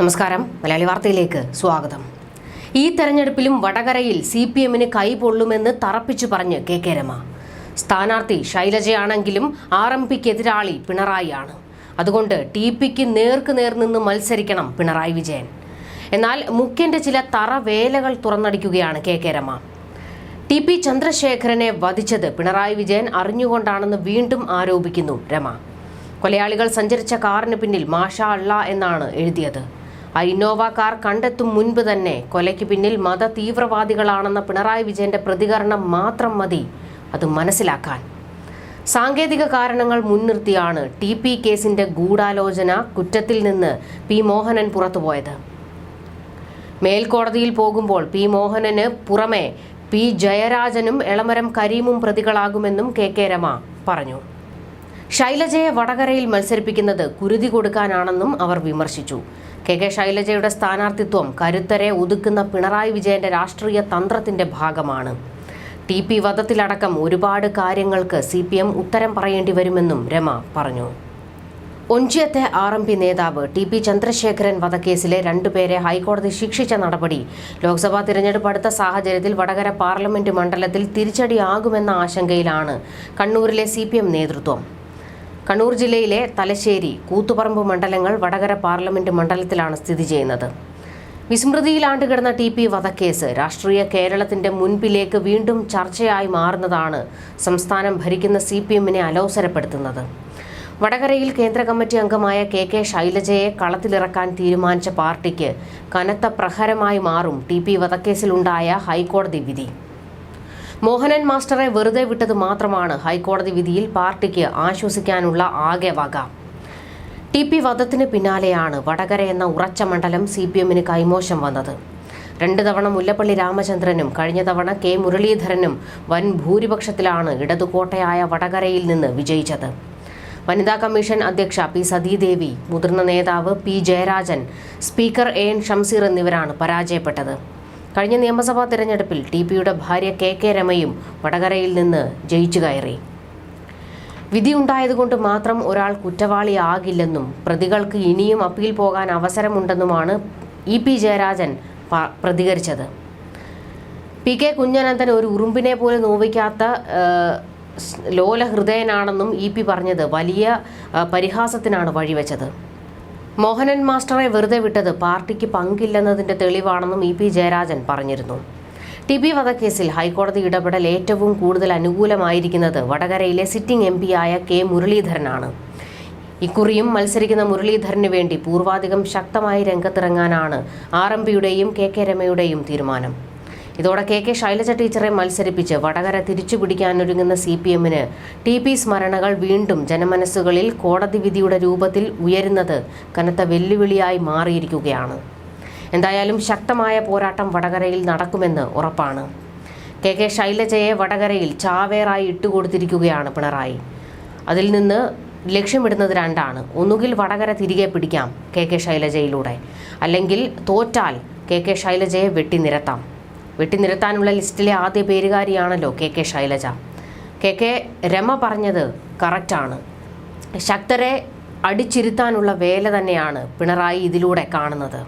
നമസ്കാരം. മലയാളി വാർത്തയിലേക്ക് സ്വാഗതം. ഈ തെരഞ്ഞെടുപ്പിലും വടകരയിൽ സി പി എമ്മിന് കൈപൊള്ളുമെന്ന് തറപ്പിച്ചു പറഞ്ഞ് കെ കെ രമ. സ്ഥാനാർത്ഥി ശൈലജയാണെങ്കിലും ആർ എം പിക്ക് എതിരാളി പിണറായിയാണ്. അതുകൊണ്ട് ടി പിക്ക് നേർക്ക് നേർ നിന്ന് മത്സരിക്കണം പിണറായി വിജയൻ. എന്നാൽ മുഖ്യന്റെ ചില തറവേലകൾ തുറന്നടിക്കുകയാണ് K K Rama. T P ചന്ദ്രശേഖരനെ വധിച്ചത് പിണറായി വിജയൻ അറിഞ്ഞുകൊണ്ടാണെന്ന് വീണ്ടും ആരോപിക്കുന്നു രമ. കൊലയാളികൾ സഞ്ചരിച്ച കാറിന് പിന്നിൽ മാഷ അള്ള എന്നാണ് എഴുതിയത്. ഇന്നോവ കാർ കണ്ടെത്തും മുൻപ് തന്നെ കൊലയ്ക്ക് പിന്നിൽ മത തീവ്രവാദികളാണെന്ന പിണറായി വിജയന്റെ പ്രതികരണം മാത്രം മതി അത് മനസ്സിലാക്കാൻ. സാങ്കേതിക കാരണങ്ങൾ മുൻനിർത്തിയാണ് ടി പി കേസിന്റെ ഗൂഢാലോചന കുറ്റത്തിൽ നിന്ന് പി മോഹനൻ പുറത്തുപോയത്. മേൽക്കോടതിയിൽ പോകുമ്പോൾ പി മോഹനന് പുറമെ പി ജയരാജനും എളമരം കരീമും പ്രതികളാകുമെന്നും കെ കെ രമ പറഞ്ഞു. ശൈലജയെ വടകരയിൽ മത്സരിപ്പിക്കുന്നത് കുരുതി കൊടുക്കാനാണെന്നും അവർ വിമർശിച്ചു. കെ കെ ശൈലജയുടെ സ്ഥാനാർത്ഥിത്വം കരുത്തരെ ഒതുക്കുന്ന പിണറായി വിജയന്റെ രാഷ്ട്രീയ തന്ത്രത്തിന്റെ ഭാഗമാണ്. ടി പി വധത്തിലടക്കം ഒരുപാട് കാര്യങ്ങൾക്ക് സി പി എം ഉത്തരം പറയേണ്ടി വരുമെന്നും രമ പറഞ്ഞു. ഒഞ്ചിയത്തെ ആർ എം പി നേതാവ് ടി പി ചന്ദ്രശേഖരൻ വധക്കേസിലെ രണ്ടുപേരെ ഹൈക്കോടതി ശിക്ഷിച്ച നടപടി ലോക്സഭാ തിരഞ്ഞെടുപ്പ് അടുത്ത സാഹചര്യത്തിൽ വടകര പാർലമെന്റ് മണ്ഡലത്തിൽ തിരിച്ചടിയാകുമെന്ന ആശങ്കയിലാണ് കണ്ണൂരിലെ സി നേതൃത്വം. കണ്ണൂർ ജില്ലയിലെ തലശ്ശേരി കൂത്തുപറമ്പ് മണ്ഡലങ്ങൾ വടകര പാർലമെന്റ് മണ്ഡലത്തിലാണ് സ്ഥിതി ചെയ്യുന്നത്. വിസ്മൃതിയിലാണ്ടുകിടന്ന ടി പി വധക്കേസ് രാഷ്ട്രീയ കേരളത്തിന്റെ മുൻപിലേക്ക് വീണ്ടും ചർച്ചയായി മാറുന്നതാണ് സംസ്ഥാനം ഭരിക്കുന്ന സി പി എമ്മിനെ അലോസരപ്പെടുത്തുന്നത്. വടകരയിൽ കേന്ദ്ര കമ്മിറ്റി അംഗമായ കെ കെ ശൈലജയെ കളത്തിലിറക്കാൻ തീരുമാനിച്ച പാർട്ടിക്ക് കനത്ത പ്രഹരമായി മാറും ടി പി വധക്കേസിലുണ്ടായ ഹൈക്കോടതി വിധി. മോഹനൻ മാസ്റ്ററെ വെറുതെ വിട്ടത് മാത്രമാണ് ഹൈക്കോടതി വിധിയിൽ പാർട്ടിക്ക് ആശ്വസിക്കാനുള്ള ആകെ വക. ടി പി വധത്തിന് പിന്നാലെയാണ് വടകര എന്ന ഉറച്ച മണ്ഡലം സി പി എമ്മിന് കൈമോശം വന്നത്. രണ്ട് തവണ മുല്ലപ്പള്ളി രാമചന്ദ്രനും കഴിഞ്ഞ തവണ കെ മുരളീധരനും വൻ ഭൂരിപക്ഷത്തിലാണ് ഇടതുകോട്ടയായ വടകരയിൽ നിന്ന് വിജയിച്ചത്. വനിതാ കമ്മീഷൻ അധ്യക്ഷ പി സതീദേവി മുതിർന്ന നേതാവ് P Jayarajan speaker A N Shamseer എന്നിവരാണ് പരാജയപ്പെട്ടത്. കഴിഞ്ഞ നിയമസഭാ തിരഞ്ഞെടുപ്പിൽ ടി പിയുടെ ഭാര്യ കെ കെ രമയും വടകരയിൽ നിന്ന് ജയിച്ചു കയറി. വിധിയുണ്ടായതുകൊണ്ട് മാത്രം ഒരാൾ കുറ്റവാളിയാകില്ലെന്നും പ്രതികൾക്ക് ഇനിയും അപ്പീൽ പോകാൻ അവസരമുണ്ടെന്നുമാണ് ഇ പി ജയരാജൻ പ്രതികരിച്ചത്. പി കെ കുഞ്ഞനന്ദൻ ഒരു ഉറുമ്പിനെ പോലെ നോവിക്കാത്ത ലോല ഹൃദയനാണെന്നും ലോലഹൃദയനാണെന്നും ഇ പി പറഞ്ഞത് വലിയ പരിഹാസത്തിനാണ് വഴിവെച്ചത്. മോഹനൻ മാസ്റ്ററെ വെറുതെ വിട്ടത് പാർട്ടിക്ക് പങ്കില്ലെന്നതിന്റെ തെളിവാണെന്നും ഇ പി ജയരാജൻ പറഞ്ഞിരുന്നു. ടി ബി വധക്കേസിൽ ഹൈക്കോടതി ഇടപെടൽ ഏറ്റവും കൂടുതൽ അനുകൂലമായിരിക്കുന്നത് വടകരയിലെ സിറ്റിംഗ് എം ആയ കെ മുരളീധരനാണ്. ഇക്കുറിയും മത്സരിക്കുന്ന മുരളീധരന് വേണ്ടി പൂർവാധികം ശക്തമായി രംഗത്തിറങ്ങാനാണ് ആർ എം പിയുടെയും കെ കെ രമയുടെയും തീരുമാനം. ഇതോടെ കെ കെ ശൈലജ ടീച്ചറെ മത്സരിപ്പിച്ച് വടകര തിരിച്ചുപിടിക്കാനൊരുങ്ങുന്ന സി പി എമ്മിന് ടി പി സ്മരണകൾ വീണ്ടും ജനമനസ്സുകളിൽ കോടതി വിധിയുടെ രൂപത്തിൽ ഉയരുന്നത് കനത്ത വെല്ലുവിളിയായി മാറിയിരിക്കുകയാണ്. എന്തായാലും ശക്തമായ പോരാട്ടം വടകരയിൽ നടക്കുമെന്ന് ഉറപ്പാണ്. കെ കെ ശൈലജയെ വടകരയിൽ ചാവേറായി ഇട്ടുകൊടുത്തിരിക്കുകയാണ് പിണറായി. അതിൽ നിന്ന് ലക്ഷ്യമിടുന്നത് രണ്ടാണ്. ഒന്നുകിൽ വടകര തിരികെ പിടിക്കാം കെ കെ ശൈലജയിലൂടെ. അല്ലെങ്കിൽ തോറ്റാൽ കെ കെ ശൈലജയെ വെട്ടിനിരത്താം. വെട്ടിനിരത്താനുള്ള ലിസ്റ്റിലെ ആദ്യ പേരുകാരിയാണല്ലോ K K Shailaja. K K Rama പറഞ്ഞത് കറക്റ്റാണ് ശക്തരെ അടിച്ചിരുത്താനുള്ള വേല തന്നെയാണ് പിണറായി ഇതിലൂടെ കാണുന്നത്.